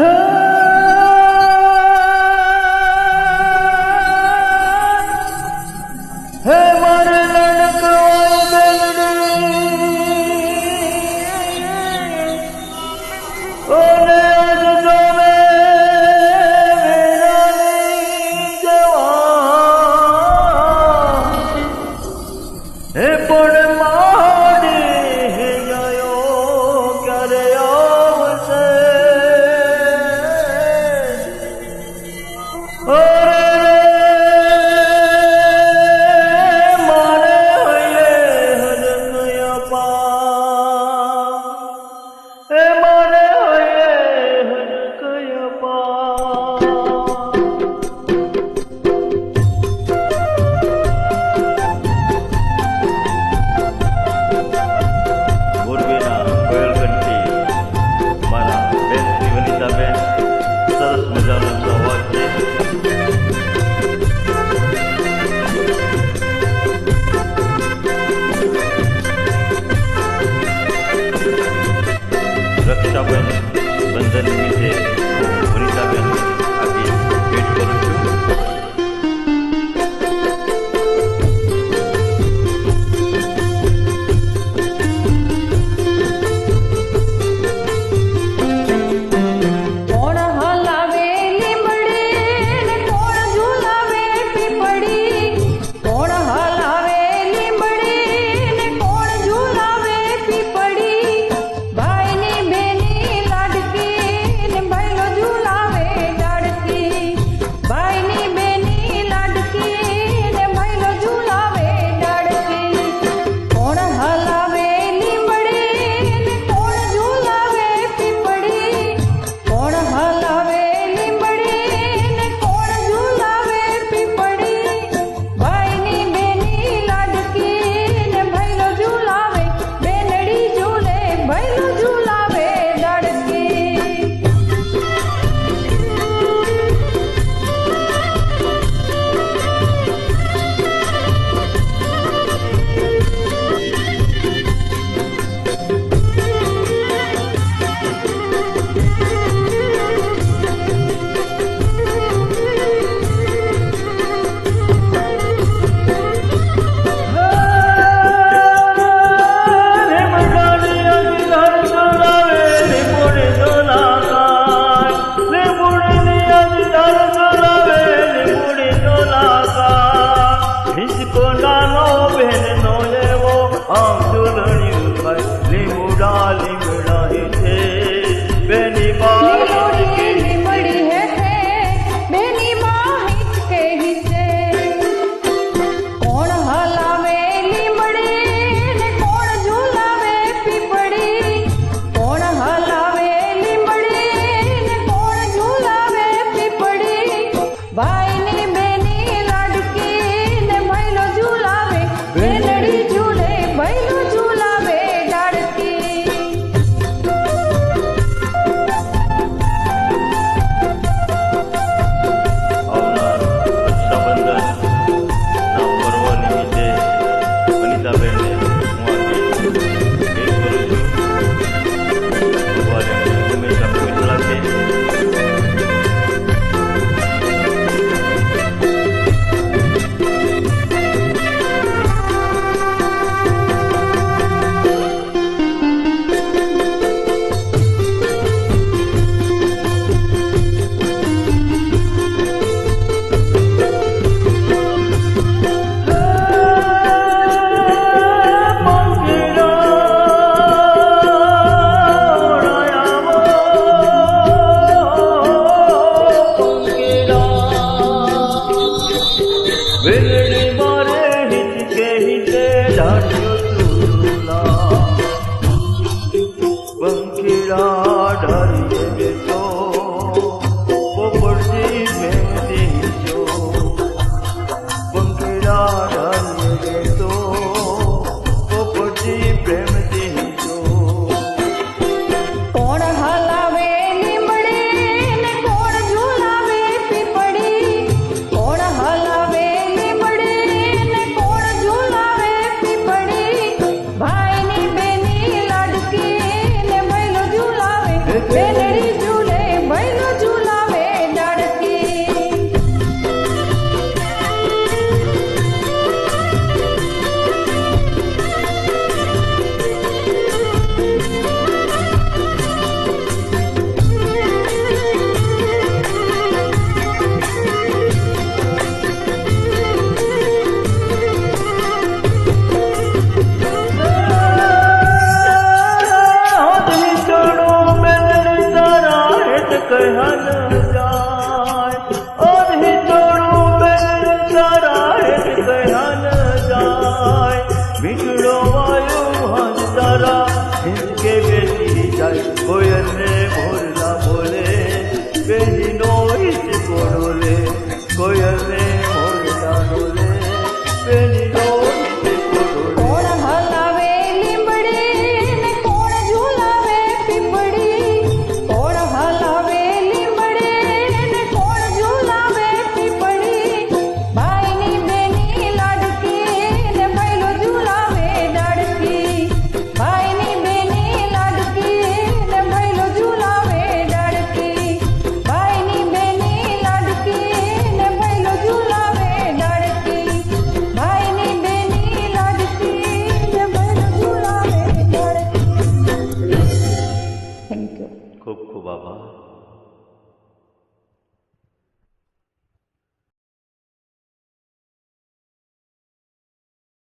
Huh? ধরিয়ে যেত Ven વીજળો અંતરા હિંચકે બેસી જાય કોયને મોરના બોલે બેહીનો ઈચ કોડોલે કોયને 怎了